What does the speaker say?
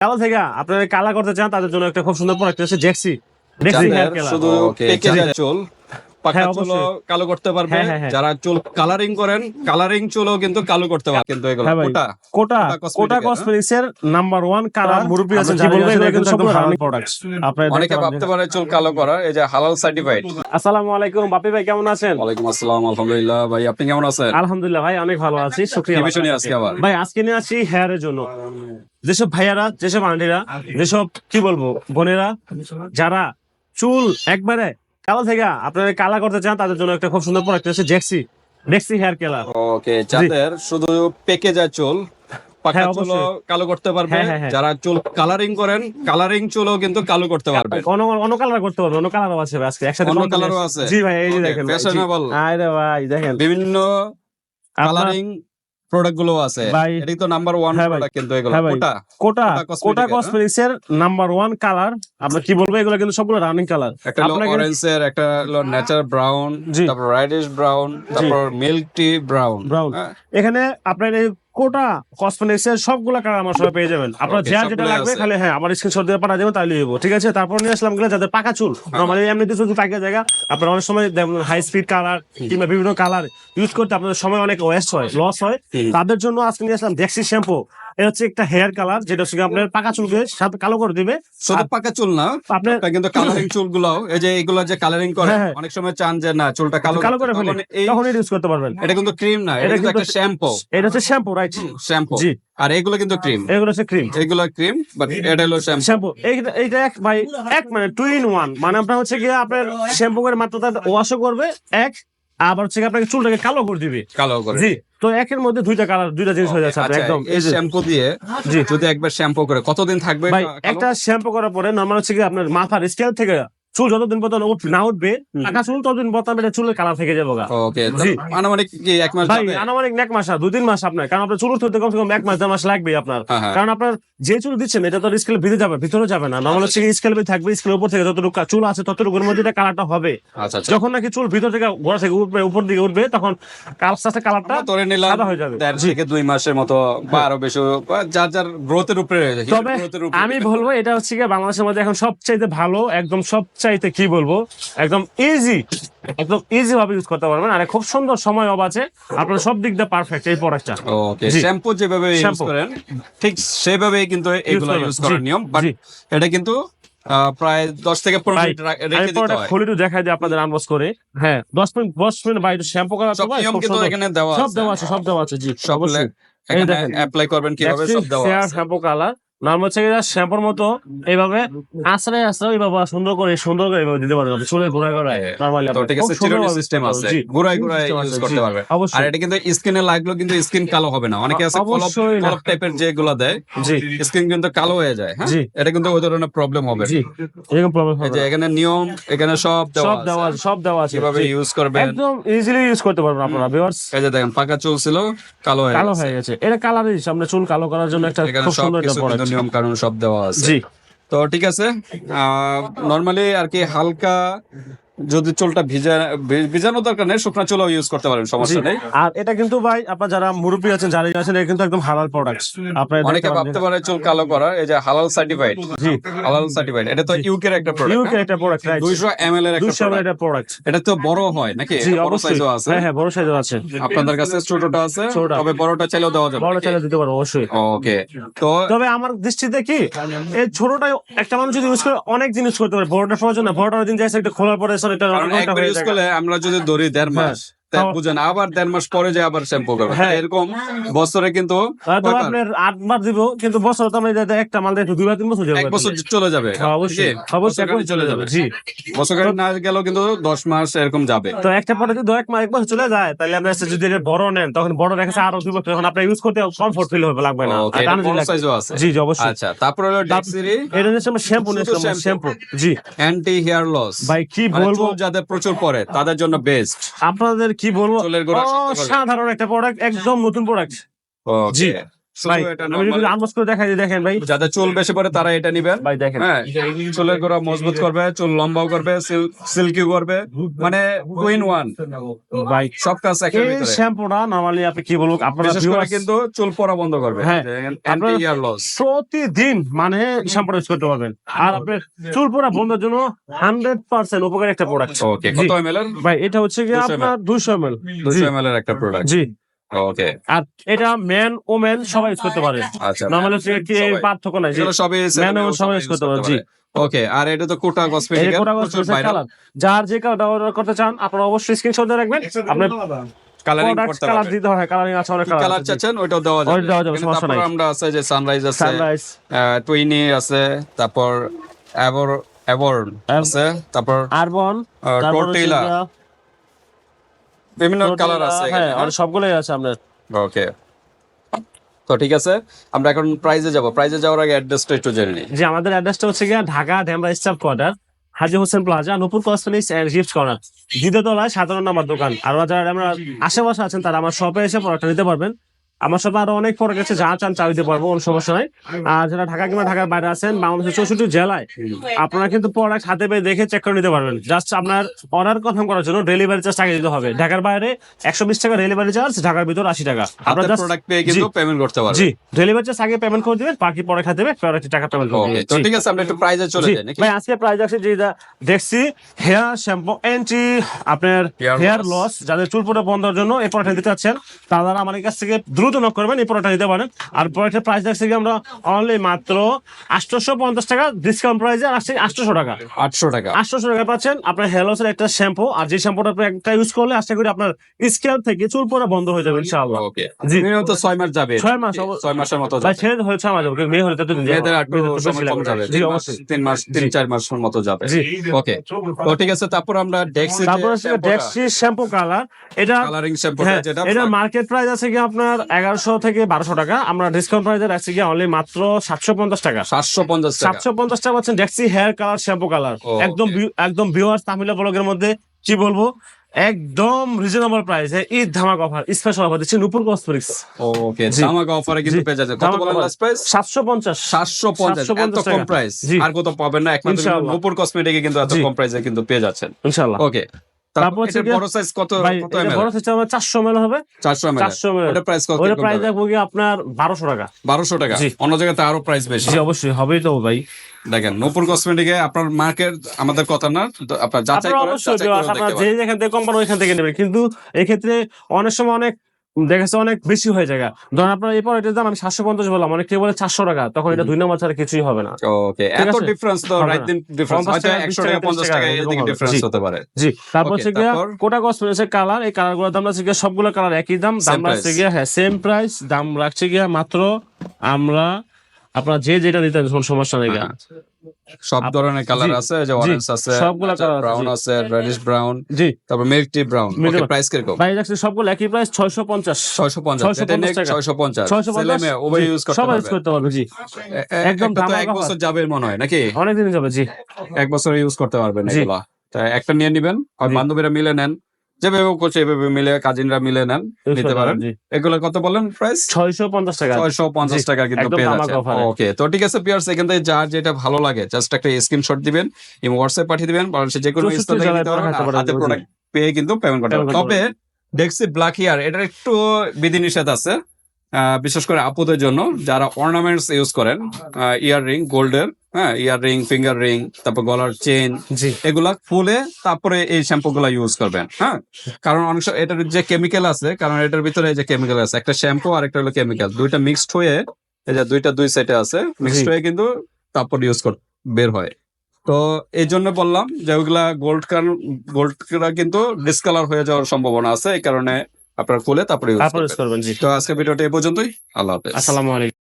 কালো থেকে আপনারা কালা করতে চান তাদের জন্য একটা খুব সুন্দর প্রোডাক্ট আছে জেক্সি জেক্সি হেয়ার কালার শুধু পেকে চুল হ্যাঁ। কালো করতে পারবে। হ্যাঁ, হ্যাঁ। যারা চুল কালারিং করেন কালারিং চুলও কিন্তু কালো করতে পারবে। কিন্তু এগুলো কোটা কোটা কোটা এর, কসমেটিক্স এর নাম্বার ওয়ান কালার মুরব্বী আমরা আছেন কি যারা বলব, বলব এগুলো এগুলো কিন্তু একদম আপনারা অনেকে ভাবতে পারে চুল কালো করা এই যে হালাল সার্টিফাইড আসসালামু আলাইকুম বাপি ভাই কেমন আছেন? ওয়ালাইকুম আসসালাম আলহামদুলিল্লাহ ভাই আপনি কেমন আছেন? আলহামদুলিল্লাহ ভাই অনেক ভালো আছি শুকরিয়া কি বিষয় আজকে আবার? ভাই আজকে নিয়ে আসি হেয়ারের জন্য। যেসব ভাইয়ারা যেসব আন্টিরা যেসব কি বলব বোনেরা যারা চুল একবারে কালো থেকে আপনারা কালা করতে চান তাদের জন্য একটা খুব সুন্দর প্রোডাক্ট আছে জেক্সি জেক্সি হেয়ার কালার ওকে যাদের শুধু পেকে যায় চুল পাকা হ্যাঁ, অবশ্যই। কালো করতে পারবে হ্যাঁ, হ্যাঁ। যারা চুল কালারিং করেন কালারিং চুলও কিন্তু কালো করতে পারবে অন্য অন্য কালার করতে পারবে অন্য কালারও আছে আজকে একসাথে অন্য combination। colour ও আছে? জি ভাই এই যে দেখেন fashionable। আরে ভাই দেখেন বিভিন্ন কালারিং প্রোডাক্টগুলো আছে। ভাই- এটাই তো নাম্বার ওয়ান প্রোডাক্ট কিন্তু এগুলো। হ্যাঁ কোটা? কোটা কোটা এর, হ্যাঁ? কসমেটিক্স এর নাম্বার ওয়ান কালার আমরা কি বলব এগুলো কিন্তু সবগুলো রানিং কালার একটা হলো অরেঞ্জ এর একটা হলো ন্যাচারাল ব্রাউন তারপর রাইডিশ ব্রাউন তারপর মিল্ক টি ব্রাউন ব্রাউন এখানে আপনার এই কোটা কসমেটিক্সের সবগুলো কালার আমার সবাই পেয়ে যাবেন। আপনার যা যেটা লাগবে খালি হ্যাঁ আমার স্ক্রিনশট দিয়ে পাঠা দেবেন তাহলে নেব ঠিক আছে? তারপর নিয়ে আসলাম গেলে যাদের পাকা চুল নর্মালি এমনি এমনিতে শুধু পাকা জায়গা। আপনার অনেক সময় হাই স্পিড কালার কিংবা বিভিন্ন কালার ইউজ করতে আপনাদের সময় অনেক ওয়েস্ট হয় লস হয়। তাদের জন্য আজকে নিয়ে আসলাম ডেক্সি শ্যাম্পু এটা হচ্ছে একটা হেয়ার কালার যেটা হচ্ছে আপনার পাকা চুলকে সাথে কালো করে দিবে। শুধু পাকা চুল না আপনার কিন্তু কালারিং চুলগুলো এই যে এগুলো যে কালারিং করে হ্যাঁ, হ্যাঁ। অনেক সময় চান যে না চুলটা কালো কালো করে ফেলে তখন ইউজ করতে পারবেন। এটা কিন্তু ক্রিম না এটা কিন্তু একটা শ্যাম্পু এটা হচ্ছে শ্যাম্পু রাইট শ্যাম্পু জি। আর এগুলো কিন্তু ক্রিম এগুলো হচ্ছে ক্রিম এগুলো ক্রিম বাট এটা হলো শ্যাম্পু শ্যাম্পু এইটা এক ভাই এক মানে টু ইন ওয়ান মানে আপনার হচ্ছে গিয়ে আপনার শ্যাম্পু করে মাত্র তার ওয়াশও করবে এক আবার হচ্ছে আপনাকে চুলটাকে কালো করে দিবে। কালো করে জি। তো একের মধ্যে দুইটা কালার দুইটা জিনিস হয়ে যাচ্ছে আচ্ছা একদম এই এই শ্যাম্পু দিয়ে জি। যদি একবার শ্যাম্পু করে কতদিন থাকবে ভাই একটা শ্যাম্পু করার পরে নরমাল হচ্ছে কি আপনার মাথার স্কেল থেকে চুল যতদিন পর্যন্ত উঠ- না উঠবে। টাকা চুল ততদিন পর্যন্ত এটা চুলের কালার থেকে যাব ওকে আনুমানিক কি এক মাস ভাই আনুমানিক এক মাস না দুই তিন মাস আপনার। কারণ আপনার চুল উঠতে কমসে কম এক মাস দেড় মাস লাগবে আপনার। হ্যাঁ, হ্যাঁ। কারণ আপনার যে চুল দিচ্ছেন এটা তো স্কেল ভিতরে যাবে ভিতরে যাবে না। নর্মাল হচ্ছে স্কেল থাকবে স্কেলের উপর থেকে যতটুকু চুল আছে ততটুকুর মধ্যে এটা কালারটা হবে। আচ্ছা আচ্ছা। যখন নাকি চুল ভিতর থেকে গোড়া থেকে উঠবে উপর দিকে উঠবে তখন আস্তে কালারটা ধরে নিলাম সাদা হয়ে যাবে। দেড় থেকে দুই মাসের মতো বা আরও বেশি যার যার গ্রোথের উপরে তবে আমি বলব এটা হচ্ছে কি বাংলাদেশের মধ্যে এখন সবচাইতে ভালো একদম সবচাইতে কি বলব? একদম ইজি একদম ইজি ভাবে ইউজ করতে পারবেন। আর খুব সুন্দর সময় অব আছে। আপনার সব দিক দিয়ে পারফেক্ট এই প্রোডাক্টটা ওকে শ্যাম্পু যেভাবে ইউজ করেন ঠিক সেভাবেই কিন্তু এগুলো ইউজ করার নিয়ম। বাট এটা কিন্তু প্রায় দশ থেকে পনেরো ভাই, মিনিট রেখে দিতে হয়। খুলে একটু দেখাই দিই আপনাদের করে। হ্যাঁ দশ মিনিট দশ মিনিট শ্যাম্পু করা সব নিয়ম কিন্তু এখানে দেওয়া সব দেওয়া আছে সব দেওয়া আছে জি সব। অ্যাপ্লাই করবেন কীভাবে সব দেওয়া শ্যাম্পু কালার নর্মাল হচ্ছে শ্যাম্পুর মতো এইভাবে আশ্রে আশ্রে এইভাবে সুন্দর করে সুন্দর করে এইভাবে দিতে গোড়ায় গোড়ায় নর্মালি তো ঠিক আছে চিরুনি সিস্টেম আছে। ইউজ করতে পারবে। আর এটা কিন্তু স্কিনে লাগল কিন্তু স্কিন কালো হবে না। অনেকে আছে কলপ কলপ টাইপের যেগুলো দেয় স্কিন কিন্তু কালো হয়ে যায় হ্যাঁ? এটা কিন্তু ওই ধরনের প্রবলেম হবে। এরকম প্রবলেম হবে যে এখানে নিয়ম এখানে সব দেওয়া সব দেওয়া সব দেওয়া আছে। কীভাবে ইউজ করবেন? একদম ইজিলি ইউজ করতে পারবেন আপনারা ভিউয়ার্স এই যে দেখেন পাকা চুল ছিল কালো হয়ে কালো। হয়ে গেছে। এটা কালারই সামনে চুল কালো করার জন্য একটা খুব সুন্দর একটা প্রোডাক্ট নিয়ম কানুন সব দেওয়া আছে। জি। তো ঠিক আছে নর্মালি আর কি হালকা যদি চুলটা ভিজা ভিজানো দরকার নেই শুকনা চুলও ইউজ করতে পারেন সমস্যা নেই। আর এটা কিন্তু ভাই আপনার যারা মুরব্বী আছেন যারা আছেন এটা কিন্তু একদম হালাল প্রোডাক্ট আপনার অনেকে ভাবতে পারে চুল কালো করা এই যে হালাল সার্টিফাইড জি। হালাল সার্টিফাইড এটা তো ইউকের একটা প্রোডাক্ট ইউকে একটা প্রোডাক্ট রাইট দুইশো এম এল এর একটা 200 product। এটা প্রোডাক্ট এটা তো বড় হয় নাকি? এটা বড় সাইজও আছে। হ্যাঁ হ্যাঁ বড় সাইজও আছে। আপনাদের কাছে ছোটটা আছে? তবে বড়টা চাইলেও দেওয়া যাবে। বড় চাইলে দিতে পারব অবশ্যই। ওকে তো তবে আমার দৃষ্টিতে কি এই ছোটটা একটা মানুষ যদি ইউজ করে অনেক জিনিস করতে পারে। বড়টা প্রয়োজন না বড়টা দিন যাইছে একটা খোলার পরে সর এটা হয়ে আমরা যদি ধরি দেড় মাস তা তাও- বুঝেন আবার দেড় মাস পরে যে আবার শ্যাম্পু করবে হ্যাঁ। এরকম বছরে কিন্তু? আপনার দিব কিন্তু বছর তো একটা মাল তিন বছর যাবে এক বছর চলে যাবে। হ্যাঁ, অবশ্যই। অবশ্যই বছর চলে যাবে। জি। বছর না গেলেও কিন্তু দশ মাস এরকম যাবে। তো একটা পরে যদি এক মাস এক বছর চলে যায় তাহলে হচ্ছে যদি বড় নেন তখন বড় রেখেছে আরও দুই বছর এখন আপনার ইউজ করতে কমফোর্ট ফিল হবে লাগবে না। জি জি অবশ্যই। আচ্ছা তারপর হলো ডেক্সিরি এটা শ্যাম্পু শ্যাম্পু জি। অ্যান্টি হেয়ার লস ভাই কি মানে বলব? যাদের প্রচুর পড়ে তাদের জন্য বেস্ট আপনাদের কি বলব। সাধারণ একটা প্রোডাক্ট একদম নতুন প্রোডাক্ট জি। শুধু ভাই আমি যদি আনবক্স করে দেখাই দেখেন ভাই। যাদের চুল বেশি পড়ে তারা এটা নিবেন ভাই দেখেন। হ্যাঁ চুলের গোড়া মজবুত করবে চুল লম্বাও করবে সিল্কি করবে মানে উইন ওয়ান ভাই সব কাজ একের ভিতরে। শ্যাম্পুটা নরমালি আপনি কি বলব আপনারা কিন্তু চুল পড়া বন্ধ করবে। হ্যাঁ। অ্যান্টি ইয়ার লস প্রতিদিন মানে শ্যাম্পুটা ইউজ করতে পারবেন। আর আপনার চুল পড়া বন্ধের জন্য হান্ড্রেড পার্সেন্ট উপকারী একটা প্রোডাক্ট ওকে কত এমএল ভাই এটা হচ্ছে কি 200 আপনার এম এল 200 এমএল এর একটা প্রোডাক্ট জি। ওকে আর এটা ম্যান ও ম্যান সবাই ইউজ করতে পারে। আচ্ছা। নর্মালি হচ্ছে কি পার্থক্য নাই যে এগুলো সবই Man ও সবাই use করতে পারে, জি। ওকে আর এটা তো কোটা কসমেটিক কোটা কালার যার যে কালারটা অর্ডার করতে চান আপনারা অবশ্যই স্ক্রিনশট দিয়ে রাখবেন। কালারিং করতে কালার দিতে হয় কালারিং আছে অনেক কালার কালার চাচ্ছেন? ওইটাও দেওয়া যাবে। দেওয়া যাবে, সমস্যা তারপর নাই। আমরা আছে যে সানরাইজ আছে সানরাইজ টুইনি আছে তারপর এভর এভর্ন আছে তারপর আরবন টোর্টিলা বিভিন্ন কালার আছে হ্যাঁ আর সবগুলোই আছে আপনার ওকে তো ঠিক আছে আমরা এখন প্রাইজে যাব। প্রাইজে যাওয়ার আগে অ্যাড্রেসটা একটু জেনে নিই। যে আমাদের অ্যাড্রেসটা হচ্ছে গিয়ে Dhaka Demra staff quarter Haji Hossain plaza Nupur cosmetics and gift corner দ্বিতীয় তলায় সাধারণ নাম্বার দোকান। আর যারা আমরা আশেপাশে আছেন তারা আমার শপে এসে প্রোডাক্ট নিতে পারবেন। আমার সাথে আরও অনেক প্রোডাক্ট আছে যা চান চা দিতে পারব কোনো সমস্যা নাই। আর যারা ঢাকা কিংবা ঢাকার বাইরে আছেন বাংলাদেশের চৌষট্টি জেলায় আপনারা কিন্তু প্রোডাক্ট হাতে পেয়ে দেখে চেক করে নিতে পারবেন। জাস্ট আপনার অর্ডার কনফার্ম করার জন্য ডেলিভারি চার্জ টাকা দিতে হবে। ঢাকার বাইরে একশো বিশ টাকা ডেলিভারি চার্জ ঢাকার ভিতর আশি টাকা। আপনার প্রোডাক্ট পেয়ে কিন্তু পেমেন্ট করতে পারবেন। জি ডেলিভারি চার্জ আগে পেমেন্ট করে দিবেন বাকি পরে খাতে হবে পরে টাকা পেমেন্ট করে ওকে তো ঠিক আছে আমরা একটু প্রাইজে চলে যাই নাকি? ভাই আজকে প্রাইস আছে যেটা দেখছি হেয়ার শ্যাম্পু এন্টি আপনার হেয়ার লস যাদের চুল পড়ে বন্ধের জন্য এই প্রোডাক্ট নিতে চাচ্ছেন তারা আমাদের কাছ থেকে দ্রুত নক করবেন এই প্রোডাক্ট নিতে পারেন। আর প্রোডাক্টের প্রাইস দেখছি কি আমরা অনলি মাত্র আটশোশো পঞ্চাশ টাকা ডিসকাউন্ট প্রাইসে আসছে আটশোশো টাকা। আটশো টাকা। আটশোশো টাকা পাচ্ছেন আপনার হেয়ার লসের একটা শ্যাম্পু আর যে শ্যাম্পুটা আপনি একটা ইউজ করলে আশা করি আপনার স্কেল থেকে চুল পড়া বন্ধ হয়ে যাবে ইনশাআল্লাহ। জি। তো ছয় মাস যাবে। ছয় মাস ছয় মাসের মতো ভাই যাবে ছেলে হয়েছে আমার যাবে মেয়ে হলে যাবে। জি তিন মাস অবশ্যই। তিন মাস তিন চার মাসের মতো যাবে। ওকে তো ঠিক আছে তারপর আমরা ডেক্সি তারপরে ডেক্সি শ্যাম্পু কালার এটা কালারিং শ্যাম্পুটা হ্যাঁ যেটা এটা মার্কেট প্রাইস আছে কি আপনার এগারোশো থেকে বারোশো টাকা। আমরা ডিসকাউন্ট প্রাইসে রাখছি কি অনলি মাত্র সাতশো পঞ্চাশ টাকা। সাতশো পঞ্চাশ সাতশো পঞ্চাশ টাকা পাচ্ছেন Dexe hair colour shampoo colour একদম একদম ভিউয়ার্স তামিলা ব্লগের মধ্যে কি বলব? একদম reasonable price Eid dhamaka offer special offer দিচ্ছি নুপুর কসমেটিক্স ওকে। ধামাকা অফারে কিন্তু পেয়ে যাচ্ছে। কত বলেন লাস্ট প্রাইস সাতশো পঞ্চাশ। সাতশো পঞ্চাশ এত কম। প্রাইস আর কত পাবেন না। একমাত্র ইনশাআল্লাহ। নূপুর কসমেটিকে কিন্তু এত। কম প্রাইসে কিন্তু পেয়ে যাচ্ছেন। ইনশাল্লাহ ওকে তারপর তারপর হচ্ছে বড় সাইজ কত কত এমএল বড় সিস্টেম চারশো মেল হবে। 400 এমএল 400 ml ওটা প্রাইস কত ওটা প্রাইস দেখব কি আপনার টাকা। 1200 টাকা? অন্য জায়গাতে আরও প্রাইস বেশি। জি অবশ্যই। হবেই তো ভাই। দেখেন নূপুর কসমেটিকে আপনার আমাদের কথা না আপনার যাচাই আপনারা অবশ্যই করে আপনারা যে। যেখান থেকে ওইখান থেকে নেবেন। কিন্তু এক্ষেত্রে অনেক সময় অনেক দেখেছে অনেক বেশি হয়ে যায় ধরেন আপনার এই প্রোডাক্টের দাম আমি সাতশো পঞ্চাশ বললাম অনেক কেউ বলে চারশো টাকা তখন এটা দুই নম্বর ছাড়া কিছুই হবে না। ওকে এত ডিফারেন্স তো রাইট দিন ডিফারেন্স হয়তো টাকা, 100 টাকা টাকা, 50 টাকা এদিকে ডিফারেন্স জি। হতে পারে। জি। তারপর হচ্ছে গিয়ে? কোটা কসমেটিক্সের কালার এই কালারগুলোর দাম হচ্ছে গিয়ে সবগুলো কালার একই দাম। দাম রাখছে. গিয়ে হ্যাঁ সেম প্রাইস দাম রাখছে গিয়ে মাত্র আমরা আপনার যে যেটা নিতেন কোনো সমস্যা নেই। সব ধরনের কালার আছে যে অরেঞ্জ আছে সবগুলা আছে, ব্রাউন আছে রেডিশ ব্রাউন জি। তারপর milk tea brown okay price কীরকম? ভাই রাখছে সবগুলো একই প্রাইস ছয়শো পঞ্চাশ। 650 650 এটা নেক টাকা। 650 ছয়শো ছেলে মেয়ে উভয় ইউজ করতে সবাই ইউজ করতে পারবে জি। একদম তো এক বছর যাবে মনে হয় নাকি? অনেক দিন যাবে জি। এক বছর ইউজ করতে পারবেন। এগুলা। তাই একটা নিয়ে নিবেন আর বান্ধবীরা মিলে নেন। যেভাবে করছে এভাবে মিলে কাজিনরা মিলে নেন নিতে পারেন। এগুলো কত বলেন প্রাইস ছয়শো পঞ্চাশ টাকা। ছয়শো পঞ্চাশ টাকা কিন্তু পেয়ে যাচ্ছে। ওকে তো ঠিক আছে পিয়ার্স এখান থেকে যার যেটা ভালো লাগে জাস্ট একটা স্ক্রিনশট দিবেন এবং হোয়াটসঅ্যাপ পাঠিয়ে দিবেন বাংলাদেশে যে কোনো স্থান থেকে নিতে পারবেন, হাতে প্রোডাক্ট পেয়ে কিন্তু পেমেন্ট করতে করতে তবে ডেক্সি ব্ল্যাক ইয়ার এটার একটু বিধিনিষেধ আছে। বিশেষ করে আপুদের জন্য যারা অর্নামেন্টস ইউজ করেন ইয়ার রিং গোল্ডের হ্যাঁ ইয়ার রিং ফিঙ্গার রিং তারপর গলার চেন এগুলা ফুলে তারপরে এই শ্যাম্পু গুলা ইউজ করবেন হ্যাঁ। কারণ অনেক সময় এটার যে কেমিক্যাল আছে কারণ এটার ভিতরে এই যে কেমিক্যাল আছে একটা শ্যাম্পু আর একটা হলো কেমিক্যাল দুইটা মিক্সড হয়ে এই যে দুইটা দুই সেটে আছে মিক্সড হয়ে কিন্তু তারপর ইউজ কর বের হয়। তো এই জন্য বললাম যে ওইগুলা গোল্ড কার গোল্ড কিন্তু ডিসকালার হয়ে যাওয়ার সম্ভাবনা আছে এই কারণে আপনারা খুলে তারপরে ইউজ করবেন। তো আজকে ভিডিওটা এই পর্যন্তই। আল্লাহ হাফেজ। আসসালামু আলাইকুম।